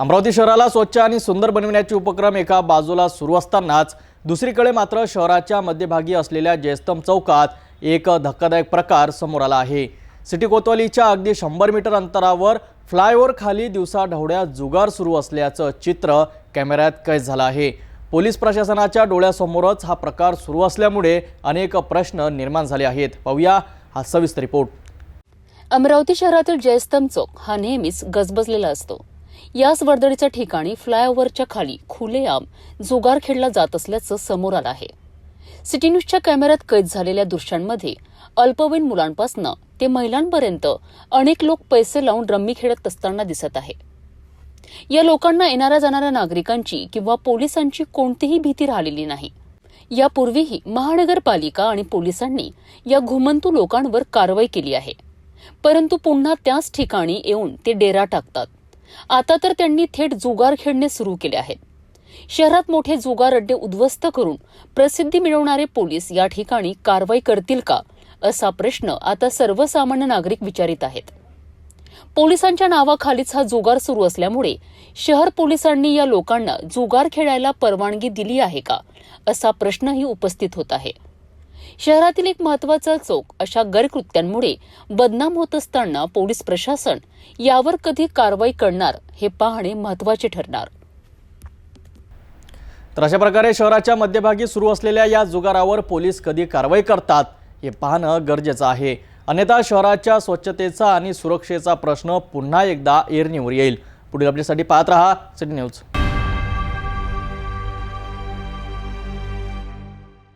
अमरावती शहराला स्वच्छ आणि सुंदर बनविण्याचे उपक्रम एका बाजूला सुरू असतानाच दुसरीकडे मात्र शहराच्या मध्यभागी असलेल्या जयस्तंभ चौकात एक धक्कादायक प्रकार समोर आला आहे. सिटी कोतवालीच्या अगदी शंभर मीटर अंतरावर फ्लायओव्हर खाली दिवसा जुगार सुरू असल्याचं चित्र कॅमेऱ्यात कैद झालं आहे. पोलीस प्रशासनाच्या डोळ्यासमोरच हा प्रकार सुरू असल्यामुळे अनेक प्रश्न निर्माण झाले आहेत. पाहूया हा सविस्तर रिपोर्ट. अमरावती शहरातील जयस्तंभ चौक हा नेहमीच गजबजलेला असतो. याच वर्दळीच्या ठिकाणी फ्लायओव्हरच्या खाली खुलेआम जुगार खेळला जात असल्याचं समोर आलं आहे. सिटी न्यूजच्या कॅमेऱ्यात कैद झालेल्या दृश्यांमध्ये अल्पवयीन मुलांपासून ते महिलांपर्यंत अनेक लोक पैसे लावून रम्मी खेळत असताना दिसत आहे. या लोकांना येणाऱ्या जाणाऱ्या नागरिकांची किंवा पोलिसांची कोणतीही भीती राहिलेली नाही. यापूर्वीही महानगरपालिका आणि पोलिसांनी या घुमंतू लोकांवर कारवाई केली आहे. परंतु पुन्हा त्याच ठिकाणी येऊन ते डेरा टाकतात. आता तर त्यांनी थेट जुगार खेळणे सुरू केले आहेत. शहरात मोठे जुगार अड्डे उद्ध्वस्त करून प्रसिद्धी मिळवणारे पोलीस या ठिकाणी कारवाई करतील का असा प्रश्न आता सर्वसामान्य नागरिक विचारित आहेत. पोलिसांच्या नावाखालीच हा जुगार सुरू असल्यामुळे शहर पोलिसांनी या लोकांना जुगार खेळायला परवानगी दिली आहे का असा प्रश्नही उपस्थित होत आहे. शहरातील एक महत्त्वाचा चौक अशा गैरकृत्यांमुळे बदनाम होत असताना पोलीस प्रशासन यावर कधी कारवाई करणार हे पाहणे महत्त्वाचे ठरणार. तर अशा प्रकारे शहराच्या मध्यभागी सुरू असलेल्या या जुगारावर पोलीस कधी कारवाई करतात हे पाहणं गरजेचं आहे. अन्यथा शहराच्या स्वच्छतेचा आणि सुरक्षेचा प्रश्न पुन्हा एकदा एरणीवर येईल. पुढील अपडेटसाठी पाहत रहा सिटी न्यूज.